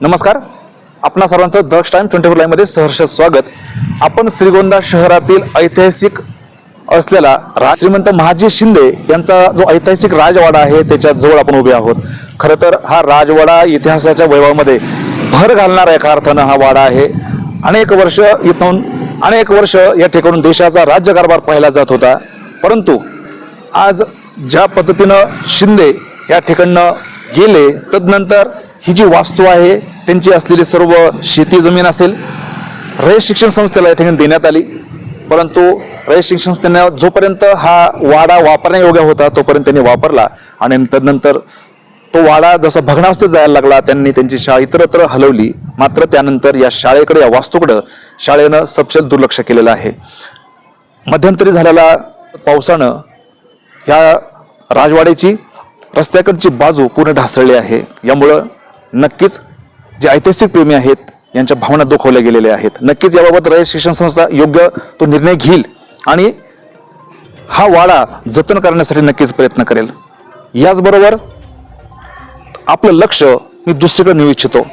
नमस्कार. आपणा सर्वांचं दक्ष टाइम ट्वेंटी फोर लाईव्हमध्ये सहर्ष स्वागत. आपण श्रीगोंदा शहरातील ऐतिहासिक असलेला रा श्रीमंत महाजी शिंदे यांचा जो ऐतिहासिक राजवाडा आहे त्याच्याजवळ आपण उभे आहोत. खरं तर हा राजवाडा इतिहासाच्या वैभवामध्ये भर घालणारा एका अर्थानं हा वाडा आहे. अनेक वर्ष इथून अनेक वर्ष या ठिकाणून देशाचा राज्यकारभार पाहिला जात होता. परंतु आज ज्या पद्धतीनं शिंदे या ठिकाणनं गेले तदनंतर ही जी वास्तू आहे त्यांची असलेली सर्व शेती जमीन असेल रयत शिक्षण संस्थेला या ठिकाणी देण्यात आली. परंतु रयत शिक्षण संस्थेने जोपर्यंत हा वाडा वापरण्यायोग्य होता तोपर्यंत त्यांनी वापरला. आणि तदनंतर तो वाडा जसा भग्नावस्थेत जायला लागला त्यांनी त्यांची शाळा इतरत्र हलवली. मात्र त्यानंतर या शाळेकडे या वास्तूकडं शाळेनं सपशेल दुर्लक्ष केलेलं आहे. मध्यंतरी झालेला पावसानं ह्या राजवाड्याची रस्त्याकडची बाजू पूर्ण ढासळली आहे. यामुळं नक्कीच जे ऐतिहासिक प्रेमी आहेत यांच्या भावना दुखवल्या गेलेल्या आहेत. नक्कीच याबाबत रयत शिक्षण संस्था योग्य तो निर्णय घेईल आणि हा वाडा जतन करण्यासाठी नक्कीच प्रयत्न करेल. याचबरोबर आपलं लक्ष मी दुसरीकडे नेऊ इच्छितो.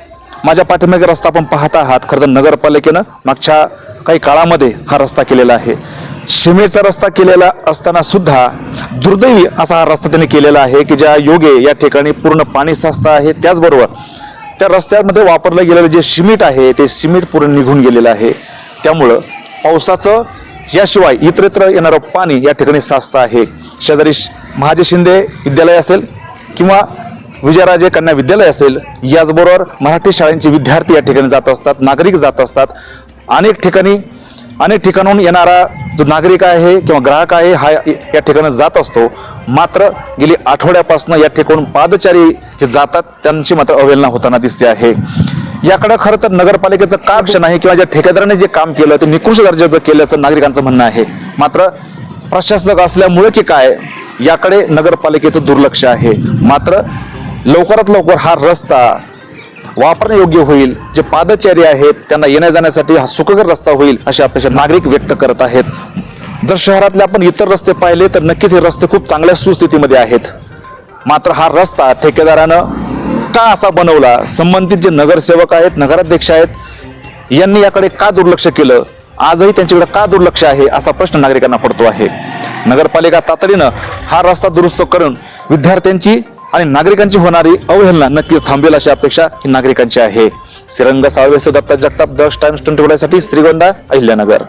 माझ्या पाठीमागे रस्ता आपण पाहत आहात खरं तर नगरपालिकेनं मागच्या काही काळामध्ये हा रस्ता केलेला आहे. सिमेंटचा रस्ता केलेला असताना सुद्धा दुर्दैवी असा हा रस्ता त्यांनी केलेला आहे की ज्या योगे या ठिकाणी पूर्ण पाणी साचतं आहे त्याचबरोबर त्या रस्त्यामध्ये वापरलं गेलेलं जे सिमेंट आहे ते सिमेंट पूर्ण निघून गेलेलं आहे. त्यामुळं पावसाचं याशिवाय इतरत्र येणारं पाणी या ठिकाणी साचतं आहे. शेजारी श- महाजी शिंदे विद्यालय असेल किंवा विजयराजे कन्या विद्यालय असेल याचबरोबर मराठी शाळांचे विद्यार्थी या ठिकाणी जात असतात नागरिक जात असतात. अनेक ठिकाणी अनेक ठिकाणाहून येणारा जो नागरिक आहे किंवा ग्राहक आहे हा या ठिकाणी जात असतो. मात्र गेली आठवड्यापासून या ठिकाणून पादचारी जे जातात त्यांची मात्र अवहेलना होताना दिसते आहे. याकडे खरं तर नगरपालिकेचं का लक्ष नाही किंवा ज्या ठेकेदाराने जे काम केलं ते निकृष्ट दर्जाचं केल्याचं नागरिकांचं म्हणणं आहे. मात्र प्रशासक असल्यामुळे की काय याकडे नगरपालिकेचं दुर्लक्ष आहे. मात्र लवकरात लवकर हा रस्ता वापरण्यायोग्य होईल जे पादचारी आहेत त्यांना येण्या जाण्यासाठी हा सुखकर रस्ता होईल अशी अपेक्षा नागरिक व्यक्त करत आहेत. जर शहरातले आपण इतर रस्ते पाहिले तर नक्कीच हे रस्ते खूप चांगल्या सुस्थितीमध्ये आहेत. मात्र हा रस्ता ठेकेदारानं का असा बनवला? संबंधित जे नगरसेवक आहेत नगराध्यक्ष आहेत यांनी याकडे का दुर्लक्ष केलं? आजही त्यांच्याकडे का दुर्लक्ष आहे असा प्रश्न नागरिकांना पडतो आहे. नगरपालिका तातडीनं हा रस्ता दुरुस्त करून विद्यार्थ्यांची आणि नागरिकांची होणारी अवहेलना नक्कीच थांबेल अशी अपेक्षा ही नागरिकांची आहे. सिरंग सावेस दत्ता जगताप दक्ष टाइम्स ट्वेंटी साठी श्रीगोंदा अहिल्यानगर.